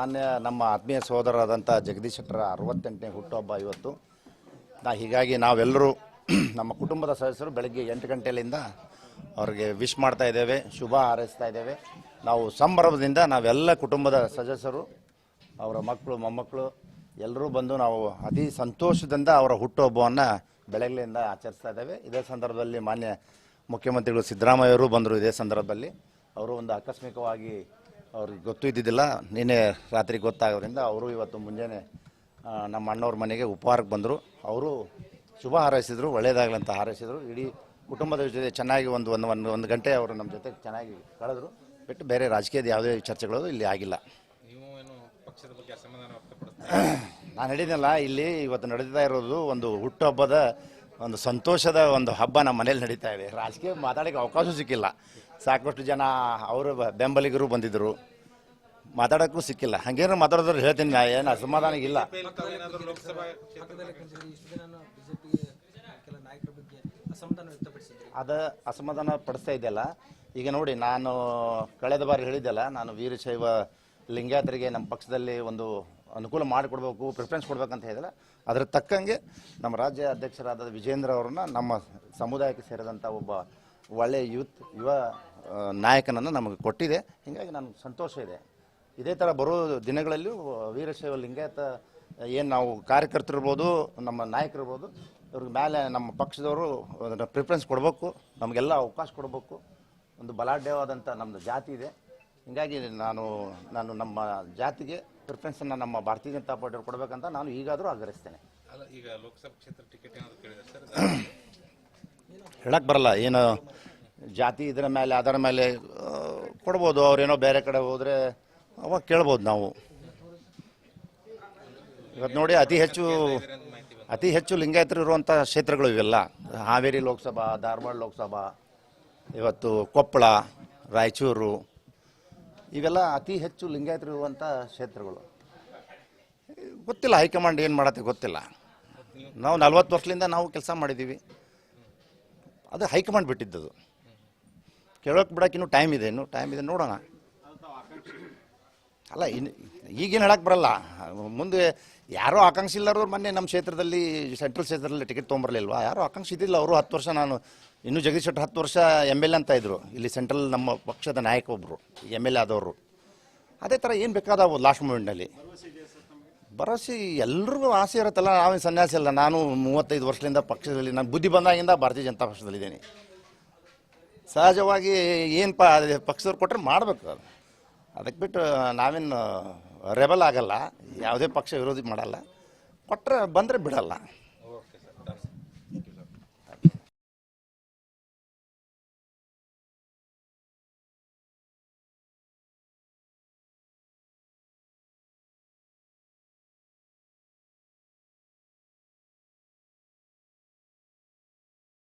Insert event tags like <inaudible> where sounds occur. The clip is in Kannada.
ಮಾನ್ಯ ನಮ್ಮ ಆತ್ಮೀಯ ಸಹೋದರರಾದಂಥ ಜಗದೀಶ್ ಶೆಟ್ಟರ ಅರವತ್ತೆಂಟನೇ ಹುಟ್ಟುಹಬ್ಬ ಇವತ್ತು. ನಾ ಹೀಗಾಗಿ ನಾವೆಲ್ಲರೂ <clears throat> ನಮ್ಮ ಕುಟುಂಬದ ಸದಸ್ಯರು ಬೆಳಗ್ಗೆ ಎಂಟು ಗಂಟೆಯಿಂದ ಅವ್ರಿಗೆ ವಿಶ್ ಮಾಡ್ತಾ ಇದ್ದೇವೆ, ಶುಭ ಹಾರೈಸ್ತಾ ಇದ್ದೇವೆ. ನಾವು ಸಂಭ್ರಮದಿಂದ ನಾವೆಲ್ಲ ಕುಟುಂಬದ ಸದಸ್ಯರು, ಅವರ ಮಕ್ಕಳು, ಮೊಮ್ಮಕ್ಕಳು, ಎಲ್ಲರೂ ಬಂದು ನಾವು ಅತಿ ಸಂತೋಷದಿಂದ ಅವರ ಹುಟ್ಟುಹಬ್ಬವನ್ನು ಬೆಳಗ್ಗೆಯಿಂದ ಆಚರಿಸ್ತಾ ಇದ್ದೇವೆ. ಇದೇ ಸಂದರ್ಭದಲ್ಲಿ ಮಾನ್ಯ ಮುಖ್ಯಮಂತ್ರಿಗಳು ಸಿದ್ದರಾಮಯ್ಯವರು ಬಂದರು. ಇದೇ ಸಂದರ್ಭದಲ್ಲಿ ಅವರು ಒಂದು ಆಕಸ್ಮಿಕವಾಗಿ ಅವ್ರಿಗೆ ಗೊತ್ತು ಇದ್ದಿದ್ದಿಲ್ಲ. ನಿನ್ನೆ ರಾತ್ರಿ ಗೊತ್ತಾಗೋದ್ರಿಂದ ಅವರು ಇವತ್ತು ಮುಂಜಾನೆ ನಮ್ಮ ಅಣ್ಣವ್ರ ಮನೆಗೆ ಉಪಹಾರಕ್ಕೆ ಬಂದರು. ಅವರು ಶುಭ ಹಾರೈಸಿದರು ಒಳ್ಳೆಯದಾಗಲಂತ ಹಾರೈಸಿದರು. ಇಡೀ ಕುಟುಂಬದ ಜೊತೆ ಚೆನ್ನಾಗಿ ಒಂದು ಒಂದು ಒಂದು ಒಂದು ಗಂಟೆ ಅವರು ನಮ್ಮ ಜೊತೆ ಚೆನ್ನಾಗಿ ಕಳೆದ್ರು. ಬಿಟ್ಟು ಬೇರೆ ರಾಜಕೀಯದ ಯಾವುದೇ ಚರ್ಚೆಗಳು ಇಲ್ಲಿ ಆಗಿಲ್ಲ. ನೀವು ಏನು ಪಕ್ಷದ ಬಗ್ಗೆ ಅಸಮಾಧಾನ ವ್ಯಕ್ತಪಡಿಸ್ತಾ <clears throat> ನಾನು ಹೇಳಿದ್ನಲ್ಲ ಇಲ್ಲಿ ಇವತ್ತು ನಡೀತಾ ಇರೋದು ಒಂದು ಹುಟ್ಟುಹಬ್ಬದ ಒಂದು ಸಂತೋಷದ ಒಂದು ಹಬ್ಬ ನಮ್ಮ ಮನೇಲಿ ನಡೀತಾ ಇದೆ. ರಾಜಕೀಯ ಮಾತಾಡೋಕ್ಕೆ ಅವಕಾಶ ಸಿಕ್ಕಿಲ್ಲ. ಸಾಕಷ್ಟು ಜನ ಅವರ ಬೆಂಬಲಿಗರು ಬಂದಿದ್ದರು ಮಾತಾಡೋಕ್ಕೂ ಸಿಕ್ಕಿಲ್ಲ. ಹಂಗೇನು ಮಾತಾಡೋದ್ರೆ ಹೇಳ್ತೀನಿ ನಾ ಏನು ಅಸಮಾಧಾನ ಇಲ್ಲ ಅದು ಅಸಮಾಧಾನ ವ್ಯಕ್ತಪಡಿಸಿದ್ರು. ಅದ ಅಸಮಾಧಾನ ಪಡಿಸ್ತಾ ಇದೆಯಲ್ಲ. ಈಗ ನೋಡಿ ನಾನು ಕಳೆದ ಬಾರಿ ಹೇಳಿದ್ದೆಲ್ಲ ನಾನು ವೀರಶೈವ ಲಿಂಗಾಯತರಿಗೆ ನಮ್ಮ ಪಕ್ಷದಲ್ಲಿ ಒಂದು ಅನುಕೂಲ ಮಾಡಿಕೊಡ್ಬೇಕು ಪ್ರಿಫರೆನ್ಸ್ ಕೊಡ್ಬೇಕಂತ ಹೇಳಿದಲ್ಲ ಅದ್ರ ತಕ್ಕಂಗೆ ನಮ್ಮ ರಾಜ್ಯ ಅಧ್ಯಕ್ಷರಾದ ವಿಜೇಂದ್ರ ಅವ್ರನ್ನ ನಮ್ಮ ಸಮುದಾಯಕ್ಕೆ ಸೇರಿದಂಥ ಒಬ್ಬ ಒಳ್ಳೆಯ ಯೂತ್ ಯುವ ನಾಯಕನನ್ನು ನಮಗೆ ಕೊಟ್ಟಿದೆ. ಹೀಗಾಗಿ ನನಗೆ ಸಂತೋಷ ಇದೆ. ಇದೇ ಥರ ಬರೋ ದಿನಗಳಲ್ಲಿ ವೀರಶೈವ ಲಿಂಗಾಯತ ಏನು ನಾವು ಕಾರ್ಯಕರ್ತರಿರ್ಬೋದು ನಮ್ಮ ನಾಯಕರಿರ್ಬೋದು ಇವ್ರಿಗೆ ಮೇಲೆ ನಮ್ಮ ಪಕ್ಷದವರು ಪ್ರಿಫರೆನ್ಸ್ ಕೊಡಬೇಕು ನಮಗೆಲ್ಲ ಅವಕಾಶ ಕೊಡಬೇಕು. ಒಂದು ಬಲಾಢ್ಯವಾದಂಥ ನಮ್ಮದು ಜಾತಿ ಇದೆ. ಹೀಗಾಗಿ ನಾನು ನಾನು ನಮ್ಮ ಜಾತಿಗೆ ಪ್ರಿಫರೆನ್ಸನ್ನು ನಮ್ಮ ಭಾರತೀಯ ಜನತಾ ಪಾರ್ಟಿಯವ್ರು ಕೊಡಬೇಕಂತ ನಾನು ಈಗಾದರೂ ಆಗ್ರಹಿಸ್ತೇನೆ. ಈಗ ಲೋಕಸಭಾ ಕ್ಷೇತ್ರ ಟಿಕೆಟ್ ಏನಾದರೂ ಸರ್ ಹೇಳಕ್ಕೆ ಬರಲ್ಲ ಏನು ಜಾತಿ ಇದರ ಮೇಲೆ, ಅದರ ಮೇಲೆ ಕೊಡ್ಬೋದು. ಅವ್ರೇನೋ ಬೇರೆ ಕಡೆ ಹೋದರೆ ಅವಾಗ ಕೇಳ್ಬೋದು ನಾವು. ಇವತ್ತು ನೋಡಿ ಅತಿ ಹೆಚ್ಚು ಅತಿ ಹೆಚ್ಚು ಲಿಂಗಾಯತರು ಇರುವಂಥ ಕ್ಷೇತ್ರಗಳು ಇವೆಲ್ಲ. ಹಾವೇರಿ ಲೋಕಸಭಾ, ಧಾರವಾಡ ಲೋಕಸಭಾ, ಇವತ್ತು ಕೊಪ್ಪಳ, ರಾಯಚೂರು, ಇವೆಲ್ಲ ಅತಿ ಹೆಚ್ಚು ಲಿಂಗಾಯತರು ಇರುವಂಥ ಕ್ಷೇತ್ರಗಳು. ಗೊತ್ತಿಲ್ಲ, ಹೈಕಮಾಂಡ್ ಏನು ಮಾಡತ್ತೆ ಗೊತ್ತಿಲ್ಲ. ನಾವು ನಲ್ವತ್ತು ವರ್ಷದಿಂದ ನಾವು ಕೆಲಸ ಮಾಡಿದ್ದೀವಿ. ಅದು ಹೈಕಮಾಂಡ್ ಬಿಟ್ಟಿದ್ದದು. ಕೇಳೋಕೆ ಬಿಡೋಕೆ ಇನ್ನೂ ಟೈಮ್ ಇದೆ, ಇನ್ನೂ ಟೈಮ್ ಇದೆ, ನೋಡೋಣ. ಅಲ್ಲ ಇನ್ನು ಈಗೇನು ಹೇಳಕ್ಕೆ ಬರಲ್ಲ. ಮುಂದೆ ಯಾರೋ ಆಕಾಂಕ್ಷಿ ಇಲ್ಲರವ್ರು ಮೊನ್ನೆ ನಮ್ಮ ಕ್ಷೇತ್ರದಲ್ಲಿ, ಸೆಂಟ್ರಲ್ ಕ್ಷೇತ್ರದಲ್ಲಿ ಟಿಕೆಟ್ ತೊಗೊಂಬರ್ಲಿಲ್ವಾ? ಯಾರೋ ಆಕಾಂಕ್ಷಿ ಇದ್ದಿಲ್ಲ ಅವರು ಹತ್ತು ವರ್ಷ ನಾನು, ಇನ್ನೂ ಜಗದೀಶ್ ಶೆಟ್ಟರ್ ಹತ್ತು ವರ್ಷ ಎಂ ಎಲ್ ಎ ಅಂತ ಇದ್ದರು ಇಲ್ಲಿ ಸೆಂಟ್ರಲ್ ನಮ್ಮ ಪಕ್ಷದ ನಾಯಕ ಒಬ್ಬರು ಎಂ ಎಲ್ ಎ ಆದವರು. ಅದೇ ಥರ ಏನು ಬೇಕಾದವು ಲಾಸ್ಟ್ ಮೂಮೆಂಟ್ನಲ್ಲಿ ಭರವಸೆ ಎಲ್ರಿಗೂ ಆಸೆ ಇರುತ್ತಲ್ಲ, ನಾವೇನು ಸನ್ಯಾಸಿ ಅಲ್ಲ. ನಾನು ಮೂವತ್ತೈದು ವರ್ಷದಿಂದ ಪಕ್ಷದಲ್ಲಿ, ನಾನು ಬುದ್ಧಿ ಬಂದಾಗಿಂದ ಭಾರತೀಯ ಜನತಾ ಪಕ್ಷದಲ್ಲಿದ್ದೀನಿ. ಸಹಜವಾಗಿ ಏನು ಪ ಪಕ್ಷದವ್ರು ಕೊಟ್ಟರೆ ಮಾಡಬೇಕು ಅದು. ಅದಕ್ಕೆ ಬಿಟ್ಟು ನಾವೇನು ರೆಬಲ್ ಆಗಲ್ಲ. ಯಾವುದೇ ಪಕ್ಷ ವಿರೋಧಿ ಮಾಡಲ್ಲ. ಕೊಟ್ಟರೆ ಬಂದರೆ ಬಿಡಲ್ಲ.